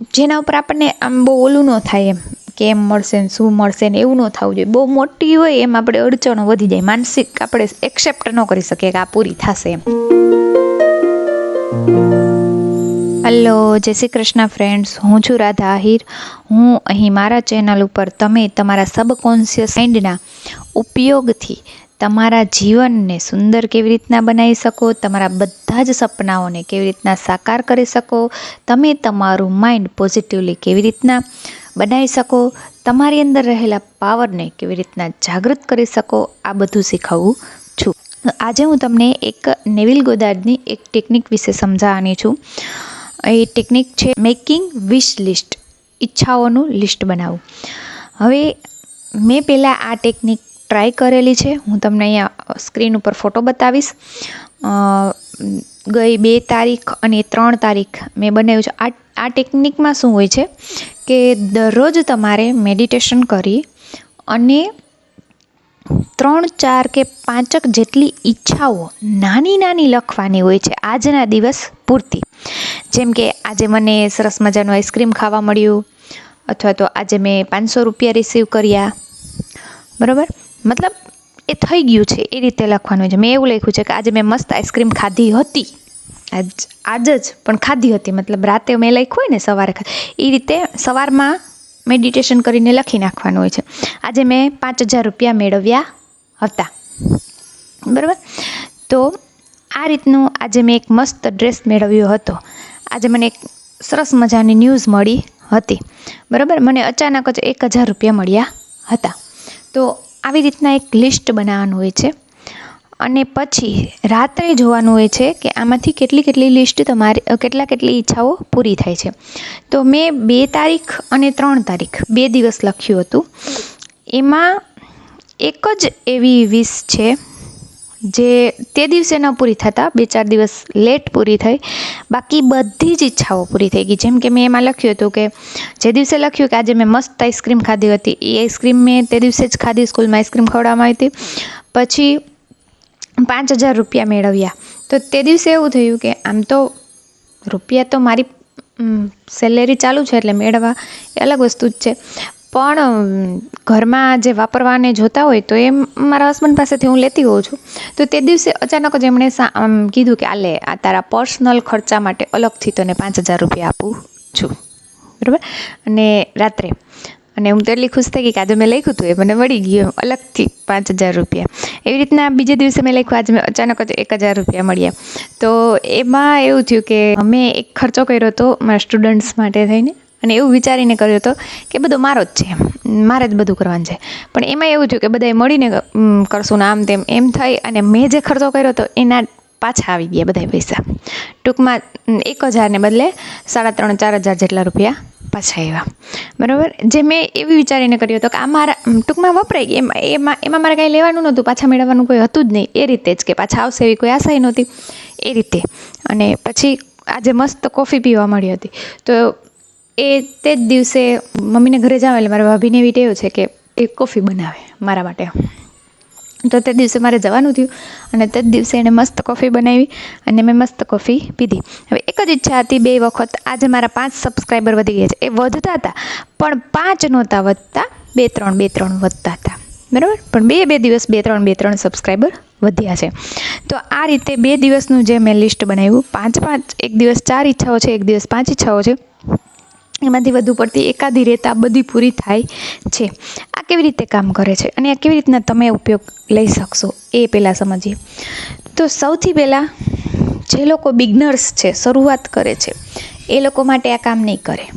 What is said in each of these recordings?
જેના ઉપર આપણને આમ બહુ ઓલું ન થાય એમ કેમ મળશે ને શું મળશે ને એવું ન થવું જોઈએ. બહુ મોટી હોય એમ આપણે અડચણો વધી જાય. માનસિક આપણે એક્સેપ્ટ ન કરી શકીએ કે આ પૂરી થશે એમ. હલો, જય શ્રી કૃષ્ણ ફ્રેન્ડ્સ હું છું રાધા આહિર. હું અહીં મારા ચેનલ ઉપર તમે તમારા સબકોન્શિયસ માઇન્ડના ઉપયોગથી તમારા જીવનને સુંદર કેવી રીતના બનાવી શકો, તમારા બધા જ સપનાઓને કેવી રીતના સાકાર કરી શકો, તમે તમારું માઇન્ડ પોઝિટિવલી કેવી રીતના બનાવી શકો, તમારી અંદર રહેલા પાવરને કેવી રીતના જાગૃત કરી શકો, આ બધું શીખવું છું. આજે હું તમને એક નેવિલ ગોદાર્ડની એક ટેકનિક વિશે સમજાવવાની છું. એ ટેકનિક છે મેકિંગ વિશ લિસ્ટ ઈચ્છાઓનું લિસ્ટ બનાવવું હવે મેં પહેલાં આ ટેકનિક ટ્રાય કરેલી છે. હું તમને અહીંયા સ્ક્રીન ઉપર ફોટો બતાવીશ. ગઈ બે તારીખ અને ત્રણ તારીખ મેં બનાવ્યું છે. આ આ ટેકનિકમાં શું હોય છે કે દરરોજ તમારે મેડિટેશન કરી અને ત્રણ ચાર કે પાંચક જેટલી ઈચ્છાઓ નાની નાની લખવાની હોય છે આજના દિવસ પૂરતી. જેમ કે આજે મને સરસ મજાનું આઈસ્ક્રીમ ખાવા મળ્યું, અથવા તો આજે મેં પાંચસો રૂપિયા રિસીવ કર્યા. બરાબર? મતલબ એ થઈ ગયું છે, એ રીતે લખવાનું છે. મેં એવું લખ્યું છે કે આજે મેં મસ્ત આઈસ્ક્રીમ ખાધી હતી. આજ આજ જ, પણ ખાધી હતી. મતલબ રાતે મેં લખ્યું હોય ને સવારે એ રીતે સવારમાં મેડિટેશન કરીને લખી નાખવાનું હોય છે. આજે મેં પાંચ હજાર રૂપિયા મેળવ્યા હતા. બરાબર? તો આ રીતનું આજે મેં એક મસ્ત ડ્રેસ મેળવ્યો હતો. આજે મને એક સરસ મજાની ન્યૂઝ મળી હતી. બરાબર? મને અચાનક જ એક હજાર રૂપિયા મળ્યા હતા. તો આવી રીતના એક લિસ્ટ બનાવવાનું હોય છે. અને પછી રાત્રે જોવાનું હોય છે કે આમાંથી કેટલી કેટલી લિસ્ટ તમારી કેટલા કેટલી ઈચ્છાઓ પૂરી થાય છે. તો મેં બે તારીખ અને ત્રણ તારીખ, બે દિવસ લખ્યું હતું. એમાં એક જ એવી વિશ છે જે તે દિવસે ન પૂરી થતાં, બે ચાર દિવસ લેટ પૂરી થઈ. બાકી બધી જ ઈચ્છાઓ પૂરી થઈ ગઈ. જેમ કે મેં એમાં લખ્યું હતું કે જે દિવસે લખ્યું કે આજે મેં મસ્ત આઈસ્ક્રીમ ખાધી હતી, એ આઈસ્ક્રીમ મેં તે દિવસે જ ખાધી, સ્કૂલમાં આઈસ્ક્રીમ ખવડાવવામાં આવી હતી. પછી પાંચ હજાર રૂપિયા મેળવ્યા. તો તે દિવસે એવું થયું કે આમ તો રૂપિયા તો મારી સેલેરી ચાલુ છે એટલે મેળવવા એ અલગ વસ્તુ જ છે. પણ ઘરમાં જે વાપરવાને જોતા હોય તો એ મારા હસબન્ડ પાસેથી હું લેતી હોઉં છું. તો તે દિવસે અચાનક જ એમણે કીધું કે, આલે, આ તારા પર્સનલ ખર્ચા માટે અલગથી તને પાંચ હજાર રૂપિયા આપું છું. બરાબર? અને રાત્રે અને હું તો એટલી ખુશ થઈ ગઈ કે આજે મેં લખ્યું હતું એ મને મળી ગયું અલગથી પાંચ હજાર રૂપિયા. એવી રીતના બીજે દિવસે મેં લખ્યું, આજે મેં અચાનક જ એક હજાર રૂપિયા મળ્યા. તો એમાં એવું થયું કે મેં એક ખર્ચો કર્યો હતો મારા સ્ટુડન્ટ્સ માટે થઈને, અને એવું વિચારીને કર્યો હતો કે બધો મારો જ છે. મારે જ બધું કરવાનું છે. પણ એમાં એવું થયું કે બધાએ મળીને કરશું ને આમ તેમ, એમ થઈ અને મેં જે ખર્ચો કર્યો હતો એના પાછા આવી ગયા બધા પૈસા. ટૂંકમાં એક હજારને બદલે સાડા ત્રણ, ચાર હજાર જેટલા રૂપિયા પાછા આવ્યા. બરાબર? જે મેં એવી વિચારીને કર્યો હતો કે આ મારા ટૂંકમાં વપરાઈ ગઈ એમાં એમાં એમાં મારે કાંઈ લેવાનું નહોતું, પાછા મેળવવાનું કોઈ હતું જ નહીં. એ રીતે જ કે પાછા આવશે એવી કોઈ આશાય નહોતી. એ રીતે. અને પછી આજે મસ્ત કોફી પીવા મળી હતી. તો એ તે જ દિવસે મમ્મીને ઘરે જાવ એટલે મારા ભાભીને એવી ટેવ છે કે એ કોફી બનાવે મારા માટે. તો તે દિવસે મારે જવાનું થયું અને તે જ દિવસે એણે મસ્ત કોફી બનાવી અને મેં મસ્ત કોફી પીધી. હવે એક જ ઈચ્છા હતી બે વખત. આજે મારા પાંચ સબસ્ક્રાઈબર વધી ગયા છે. એ વધતા હતા, પણ પાંચ નહોતા વધતા, બે, ત્રણ બે, ત્રણ વધતા હતા. બરાબર? પણ બે બે દિવસ, બે, ત્રણ બે, ત્રણ સબસ્ક્રાઈબર વધ્યા છે. તો આ રીતે બે દિવસનું જે મેં લિસ્ટ બનાવ્યું, પાંચ પાંચ, એક દિવસ ચાર ઈચ્છાઓ છે, એક દિવસ પાંચ ઈચ્છાઓ છે. એમાંથી વધુ પડતી એકાદી રેતા બધી પૂરી થાય છે. આ કેવી રીતે કામ કરે છે? અને આ કેવી રીતના તમે ઉપયોગ લઈ શકશો? એ પહેલાં સમજીએ. તો સૌથી પહેલાં જે લોકો બિગનર્સ છે, શરૂઆત કરે છે, એ લોકો માટે આ કામ નહીં કરે.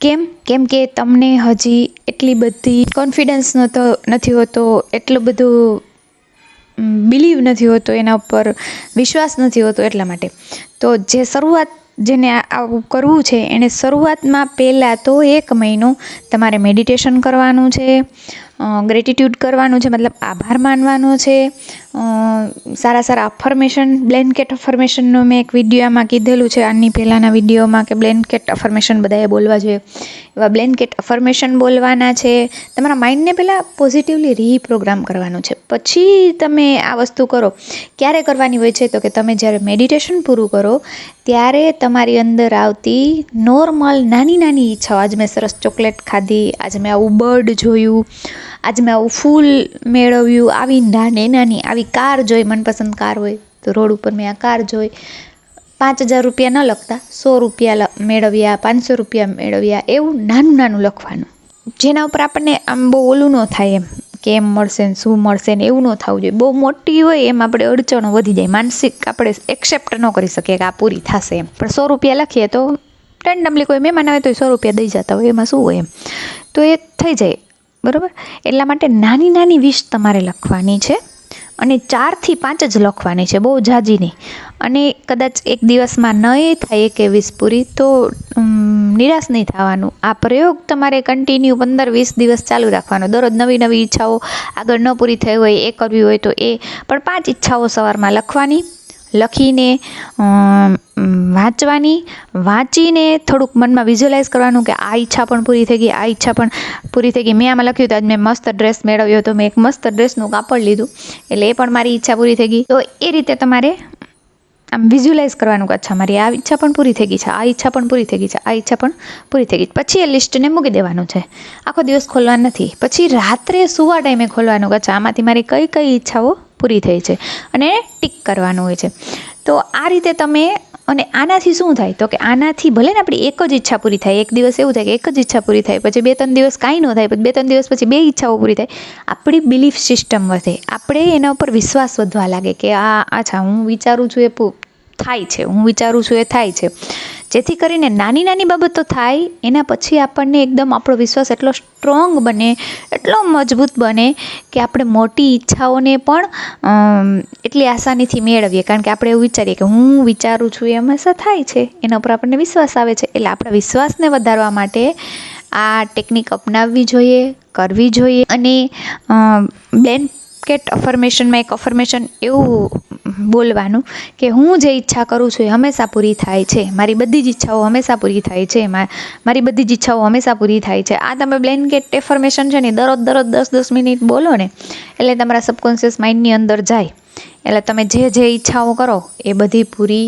કેમ? કેમ કે તમને હજી એટલી બધી કોન્ફિડન્સ નહોતો, નથી હોતો, એટલું બધું બિલીવ નથી હોતો એના ઉપર, વિશ્વાસ નથી હોતો એટલા માટે. તો જે શરૂઆત જેને આવું કરવું છે, એને શરૂઆતમાં પહેલાં તો એક મહિનો તમારે મેડિટેશન કરવાનું છે ગ્રેટિટ્યૂડ કરવાનું છે, મતલબ આભાર માનવાનો છે સારા સારા અફર્મેશન બ્લેન્કેટ અફર્મેશનનો મેં એક વિડીયોમાં કીધેલું છે. આની પહેલાંના વિડીયોમાં કે બ્લેન્કેટ અફર્મેશન બધાએ બોલવા જોઈએ. એવા બ્લેન્કેટ અફર્મેશન બોલવાના છે. તમારા માઇન્ડને પહેલાં પોઝિટિવલી રીપ્રોગ્રામ કરવાનું છે. પછી તમે આ વસ્તુ કરો. ક્યારે કરવાની હોય છે? તો કે તમે જ્યારે મેડિટેશન પૂરું કરો, ત્યારે તમારી અંદર આવતી નોર્મલ નાની નાની ઈચ્છાઓ. આજ મેં સરસ ચોકલેટ ખાધી, આજે મેં આવું બર્ડ જોયું આજે મેં આવું ફૂલ મેળવ્યું, આવી નાની નાની, આવી કાર જોઈ, મનપસંદ કાર હોય તો રોડ ઉપર મેં આ કાર જોઈ. પાંચ હજાર રૂપિયા ન લખતા, સો રૂપિયા મેળવ્યા, પાંચસો રૂપિયા મેળવ્યા, એવું નાનું નાનું લખવાનું. જેના ઉપર આપણને આમ બહુ ઓલું ન થાય એમ કેમ મળશે ને શું મળશે ને એવું ન થવું જોઈએ. બહુ મોટી હોય એમ આપણે અડચણો વધી જાય, માનસિક આપણે એક્સેપ્ટ ન કરી શકીએ કે આ પૂરી થશે એમ. પણ સો રૂપિયા લખીએ તો રેન્ડમલી કોઈ મહેમાન આવે તો સો રૂપિયા દઈ જતા હોય, એમાં શું હોય એમ? તો એ થઈ જાય. બરાબર? એટલા માટે નાની નાની વિશ તમારે લખવાની છે અને ચારથી પાંચ જ લખવાની છે, બહુ જાજી નહીં. અને કદાચ એક દિવસમાં નહીં થાય એક વીસ પૂરી, તો નિરાશ નહીં થવાનું. આ પ્રયોગ તમારે કન્ટિન્યુ પંદર વીસ દિવસ ચાલુ રાખવાનો. દરરોજ નવી નવી ઈચ્છાઓ આગળ ન પૂરી થઈ હોય, એ કરવી હોય તો એ. પણ પાંચ ઈચ્છાઓ સવારમાં લખવાની. લખીને વાંચવાની, વાંચીને થોડુંક મનમાં વિઝ્યુઅલાઇઝ કરવાનું કે આ ઈચ્છા પણ પૂરી થઈ ગઈ, આ ઈચ્છા પણ પૂરી થઈ ગઈ. મેં આમાં લખ્યું હતું, આજ મેં મસ્ત ડ્રેસ મેળવ્યો તો મેં એક મસ્ત ડ્રેસનું કાપડ લીધું. એટલે એ પણ મારી ઈચ્છા પૂરી થઈ ગઈ. તો એ રીતે તમારે આમ વિઝ્યુઅલાઇઝ કરવાનું કે અચ્છા, મારી આ ઈચ્છા પણ પૂરી થઈ ગઈ છે, આ ઈચ્છા પણ પૂરી થઈ ગઈ છે, આ ઈચ્છા પણ પૂરી થઈ ગઈ પછી એ લિસ્ટને મૂકી દેવાનું છે. આખો દિવસ ખોલવાનું નથી. પછી રાત્રે સુવા ટાઈમે ખોલવાનું કે અચ્છા, આમાંથી મારી કઈ કઈ ઈચ્છાઓ પૂરી થઈ છે અને ટીક કરવાનું હોય છે. તો આ રીતે તમે અને આનાથી શું થાય? તો કે આનાથી ભલે ને આપણી એક જ ઈચ્છા પૂરી થાય, એક દિવસ એવું થાય કે એક જ ઈચ્છા પૂરી થાય, પછી બે ત્રણ દિવસ કાંઈ ન થાય પછી બે ત્રણ દિવસ પછી બે ઈચ્છાઓ પૂરી થાય. આપણી બિલીફ સિસ્ટમ વધે. આપણે એના ઉપર વિશ્વાસ વધવા લાગે કે આ, અચ્છા, હું વિચારું છું એ થાય છે, હું વિચારું છું એ થાય છે. જેથી કરીને નાની નાની બાબતો થાય, એના પછી આપણને એકદમ આપણો વિશ્વાસ એટલો સ્ટ્રોંગ બને, એટલો મજબૂત બને કે આપણે મોટી ઈચ્છાઓને પણ એટલી આસાનીથી મેળવીએ. કારણ કે આપણે એવું વિચારીએ કે હું વિચારું છું એ હંમેશા થાય છે. એના ઉપર આપણને વિશ્વાસ આવે છે. એટલે આપણા વિશ્વાસને વધારવા માટે આ ટેકનિક અપનાવવી જોઈએ, કરવી જોઈએ. અને બ્લેન્કેટ અફર્મેશનમાં એક અફર્મેશન એવું બોલવાનું કે હું જે ઈચ્છા કરું છું એ હંમેશા પૂરી થાય છે. મારી બધી જ ઈચ્છાઓ હંમેશા પૂરી થાય છે. મારી બધી જ ઈચ્છાઓ હંમેશા પૂરી થાય છે. આ તમે બ્લેન્કેટ એફર્મેશન છે ને દરરોજ દરરોજ દસ દસ મિનિટ બોલો ને, એટલે તમારા સબકોન્શિયસ માઇન્ડની અંદર જાય. એટલે તમે જે જે ઈચ્છાઓ કરો એ બધી પૂરી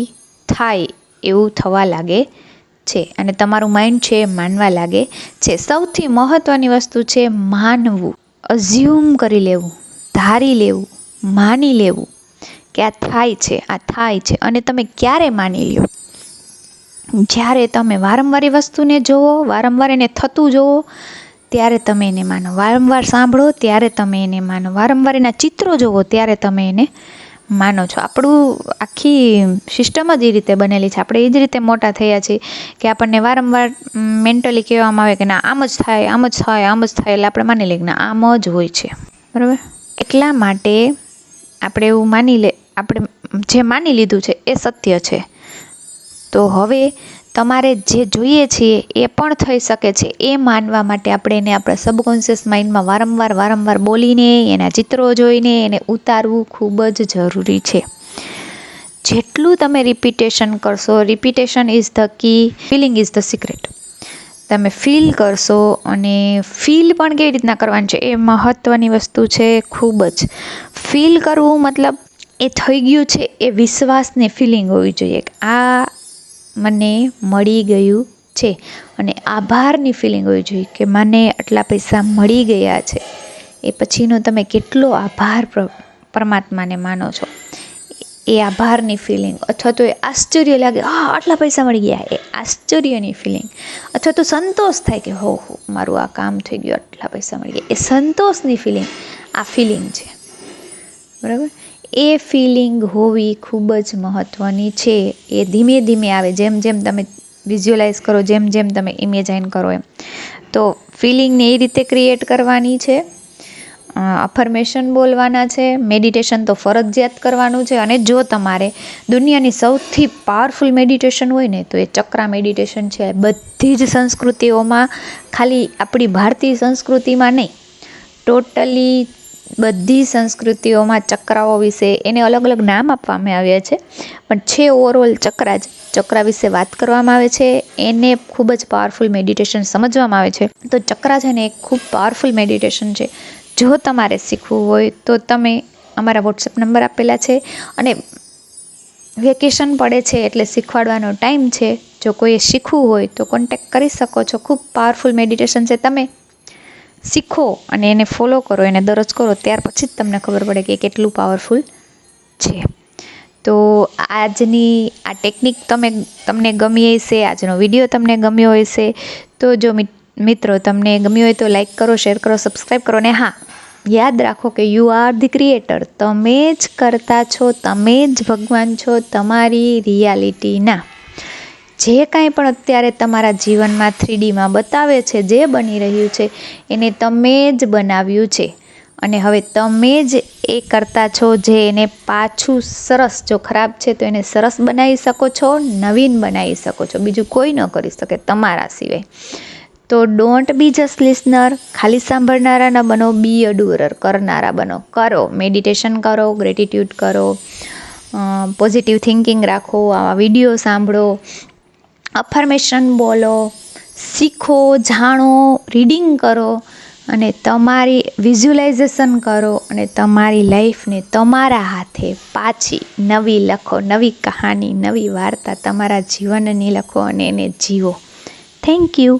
થાય એવું થવા લાગે છે. અને તમારું માઇન્ડ છે એ માનવા લાગે છે. સૌથી મહત્ત્વની વસ્તુ છે માનવું. અઝ્યુમ કરી લેવું, ધારી લેવું, માની લેવું. કે આ થાય છે, આ થાય છે અને તમે ક્યારે માની લ્યો? જ્યારે તમે વારંવાર એ વસ્તુને જુઓ, વારંવાર એને થતું જુઓ, ત્યારે તમે એને માનો. વારંવાર સાંભળો, ત્યારે તમે એને માનો. વારંવાર એના ચિત્રો જુઓ, ત્યારે તમે એને માનો છો. આપણું આખી સિસ્ટમ જ એ રીતે બનેલી છે. આપણે એ જ રીતે મોટા થયા છીએ કે આપણને વારંવાર મેન્ટલી કહેવામાં આવે કે ના, આમ જ થાય, આમ જ થાય, આમ જ થાય, એટલે આપણે માની લઈએ કે ના, આમ જ હોય છે. બરાબર? એટલા માટે આપણે એવું માની લે, આપણે જે માની લીધું છે એ સત્ય છે. તો હવે તમારે જે જોઈએ છીએ એ પણ થઈ શકે છે. એ માનવા માટે આપણે એને આપણા સબકોન્શિયસ માઇન્ડમાં વારંવાર વારંવાર બોલીને, એના ચિત્રો જોઈને એને ઉતારવું ખૂબ જ જરૂરી છે. જેટલું તમે રિપીટેશન કરશો repetition is the key feeling is the secret તમે ફીલ કરશો અને ફીલ પણ કેવી રીતના કરવાનું છે એ મહત્ત્વની વસ્તુ છે ખૂબ જ. ફીલ કરવું મતલબ એ થઈ ગયું છે એ વિશ્વાસને ફિલિંગ હોવી જોઈએ આ મને મળી ગયું છે અને આભારની ફિલિંગ હોવી જોઈએ કે મને આટલા પૈસા મળી ગયા છે. એ પછીનો તમે કેટલો આભાર પરમાત્માને માનો છો? એ આભારની ફિલિંગ અથવા તો એ આશ્ચર્ય લાગે, હા, આટલા પૈસા મળી ગયા. એ આશ્ચર્યની ફિલિંગ અથવા તો સંતોષ થાય કે, હો હો, મારું આ કામ થઈ ગયું, આટલા પૈસા મળી ગયા. એ સંતોષની ફિલિંગ આ ફિલિંગ છે. બરાબર? એ ફિલિંગ હોવી ખૂબ જ મહત્ત્વની છે. એ ધીમે ધીમે આવે, જેમ જેમ તમે વિઝ્યુઅલાઇઝ કરો, જેમ જેમ તમે ઇમેજાઇન કરો એમ. તો ફિલિંગને એ રીતે ક્રિએટ કરવાની છે. અફર્મેશન બોલવાના છે. મેડિટેશન તો ફરજિયાત કરવાનું છે. અને જો તમારે દુનિયાની સૌથી પાવરફુલ મેડિટેશન હોય ને, તો એ ચક્રા મેડિટેશન છે. બધી જ સંસ્કૃતિઓમાં ખાલી આપણી ભારતીય સંસ્કૃતિમાં નહીં ટોટલી બધી સંસ્કૃતિઓમાં ચક્રાઓ વિશે એને અલગ અલગ નામ આપવામાં આવ્યા છે. પણ છે ઓવરઓલ ચક્રા જ. ચક્રા વિશે વાત કરવામાં આવે છે. એને ખૂબ જ પાવરફુલ મેડિટેશન સમજવામાં આવે છે. તો ચક્રા છે ને એક ખૂબ પાવરફુલ મેડિટેશન છે. જો તમારે શીખવું હોય તો તમે અમારા વોટ્સએપ નંબર આપેલા છે અને વેકેશન પડે છે એટલે શીખવાડવાનો ટાઈમ છે. જો કોઈએ શીખવું હોય તો કોન્ટેક્ટ કરી શકો છો. ખૂબ પાવરફુલ મેડિટેશન છે. તમે શીખો અને એને ફોલો કરો, એને દરરોજ કરો, ત્યાર પછી જ તમને ખબર પડે કે કેટલું પાવરફુલ છે. તો આજની આ ટેકનિક તમે, તમને ગમી હશે, આજનો વીડિયો તમને ગમ્યો હશે, તો જો મિત- મિત્રો તમને ગમ્યો હોય તો લાઈક કરો શેર કરો સબસ્ક્રાઈબ કરો ને હા, યાદ રાખો કે યુ આર ધી ક્રિએટર તમે જ કરતા છો, તમે જ ભગવાન છો તમારી રિયાલિટીના જે કાંઈ પણ અત્યારે તમારા જીવનમાં થ્રીડીમાં બતાવે છે, જે બની રહ્યું છે, એને તમે જ બનાવ્યું છે. અને હવે તમે જ એ કરતા છો જે એને પાછું સરસ, જો ખરાબ છે તો એને સરસ બનાવી શકો છો, નવીન બનાવી શકો છો. બીજું કોઈ ન કરી શકે તમારા સિવાય. તો ડોન્ટ બી જસ્ટ લિસનર ખાલી સાંભળનારા ન બનો બી અ કરનારા બનો. કરો મેડિટેશન કરો ગ્રેટિટ્યૂડ કરો પોઝિટિવ થિંકિંગ રાખો, આવા વીડિયો સાંભળો અફર્મેશન બોલો, શીખો, જાણો રીડિંગ કરો અને તમારી વિઝ્યુલાઇઝેશન કરો અને તમારી લાઈફને તમારા હાથે પાછી નવી લખો, નવી કહાની, નવી વાર્તા તમારા જીવનની લખો અને એને જીવો. Thank you